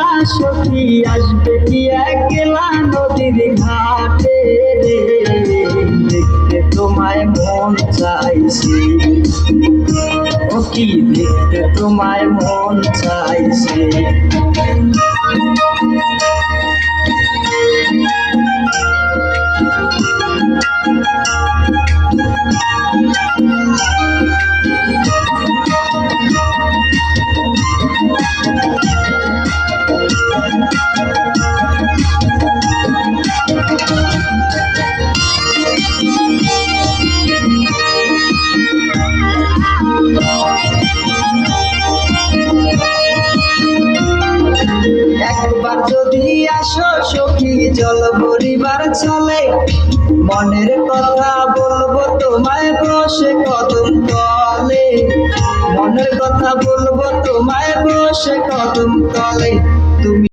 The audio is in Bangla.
একলা সখী আসবে কি একলা নদীর ঘাটে দেখতে তোমায় মন চাইছে। কি, দেখতে তোমায় মন চাইছে। যদি আসো পরিবার চলে মনের কথা বলব তোমায় বসে কদম তলে। মনের কথা বলব তোমায় বসে কদম তলে। tú